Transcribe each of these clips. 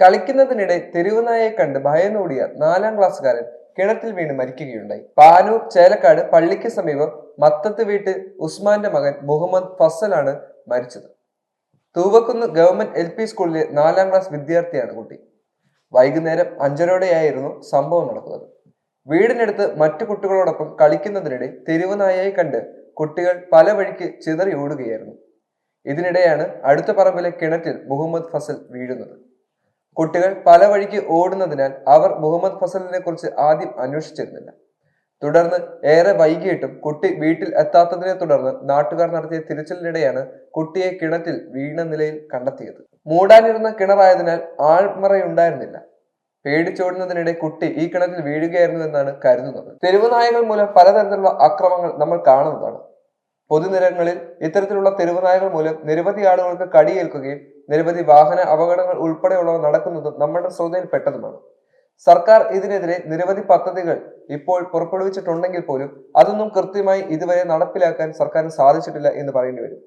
കളിക്കുന്നതിനിടെ തെരുവുനായെ കണ്ട് ഭയന്നോടിയ നാലാം ക്ലാസ്സുകാരൻ കിണറ്റിൽ വീണ് മരിക്കുകയുണ്ടായി. പാനൂർ ചേലക്കാട് പള്ളിക്ക് സമീപം മത്തത്ത് വീട്ട് ഉസ്മാന്റെ മകൻ മുഹമ്മദ് ഫസലാണ് മരിച്ചത്. തൂവക്കുന്ന് ഗവൺമെന്റ് എൽ പി സ്കൂളിലെ നാലാം ക്ലാസ് വിദ്യാർത്ഥിയാണ് കുട്ടി. വൈകുന്നേരം അഞ്ചരോടെയായിരുന്നു സംഭവം നടക്കുന്നത്. വീടിനടുത്ത് മറ്റു കുട്ടികളോടൊപ്പം കളിക്കുന്നതിനിടെ തെരുവുനായയെ കണ്ട് കുട്ടികൾ പല വഴിക്ക് ചിതറി ഓടുകയായിരുന്നു. ഇതിനിടെയാണ് അടുത്ത പറമ്പിലെ കിണറ്റിൽ മുഹമ്മദ് ഫസൽ വീഴുന്നത്. കുട്ടികൾ പല വഴിക്ക് ഓടുന്നതിനാൽ അവർ മുഹമ്മദ് ഫസലിനെ കുറിച്ച് ആദ്യം അന്വേഷിച്ചിരുന്നില്ല. തുടർന്ന് ഏറെ വൈകിയിട്ടും കുട്ടി വീട്ടിൽ എത്താത്തതിനെ തുടർന്ന് നാട്ടുകാർ നടത്തിയ തിരച്ചിലിനിടെയാണ് കുട്ടിയെ കിണറ്റിൽ വീണ നിലയിൽ കണ്ടെത്തിയത്. മൂടാനിരുന്ന കിണറായതിനാൽ ആൾമറയുണ്ടായിരുന്നില്ല. പേടിച്ചോടുന്നതിനിടെ കുട്ടി ഈ കിണറ്റിൽ വീഴുകയായിരുന്നു എന്നാണ് കരുതുന്നത്. തെരുവുനായകൾ മൂലം പലതരത്തിലുള്ള അക്രമങ്ങൾ നമ്മൾ കാണുന്നതാണ്. പൊതുനിരങ്ങളിൽ ഇത്തരത്തിലുള്ള തെരുവുനായകൾ മൂലം നിരവധി ആളുകൾക്ക് കടിയേൽക്കുകയും നിരവധി വാഹന അപകടങ്ങൾ ഉൾപ്പെടെയുള്ളവ നടക്കുന്നതും നമ്മുടെ ശ്രദ്ധയിൽപ്പെട്ടതുമാണ് സർക്കാർ ഇതിനെതിരെ നിരവധി പദ്ധതികൾ ഇപ്പോൾ പുറപ്പെടുവിച്ചിട്ടുണ്ടെങ്കിൽ പോലും അതൊന്നും കൃത്യമായി ഇതുവരെ നടപ്പിലാക്കാൻ സർക്കാരിന് സാധിച്ചിട്ടില്ല എന്ന് പറയേണ്ടി വരും.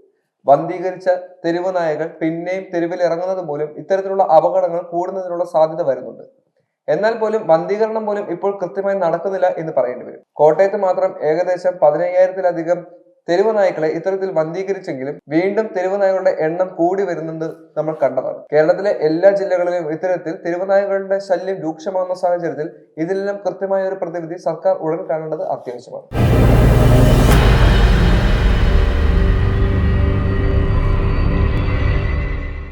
വന്ധീകരിച്ച തെരുവ് നായകൾ പിന്നെയും തെരുവിൽ ഇറങ്ങുന്നത് മൂലം ഇത്തരത്തിലുള്ള അപകടങ്ങൾ കൂടുന്നതിനുള്ള സാധ്യത വരുന്നുണ്ട്. എന്നാൽ പോലും വന്ധീകരണം പോലും ഇപ്പോൾ കൃത്യമായി നടക്കുന്നില്ല എന്ന് പറയേണ്ടി വരും. കോട്ടയത്ത് മാത്രം ഏകദേശം പതിനയ്യായിരത്തിലധികം തെരുവ് നായ്ക്കളെ ഇത്തരത്തിൽ വന്ധീകരിച്ചെങ്കിലും വീണ്ടും തെരുവ് നായകളുടെ എണ്ണം കൂടി വരുന്നുണ്ട് നമ്മൾ കണ്ടതാണ്. കേരളത്തിലെ എല്ലാ ജില്ലകളിലും ഇത്തരത്തിൽ തെരുവ് നായകളുടെ ശല്യം രൂക്ഷമാകുന്ന സാഹചര്യത്തിൽ ഇതിലെല്ലാം കൃത്യമായ ഒരു പ്രതിവിധി സർക്കാർ ഉടൻ കാണേണ്ടത് അത്യാവശ്യമാണ്.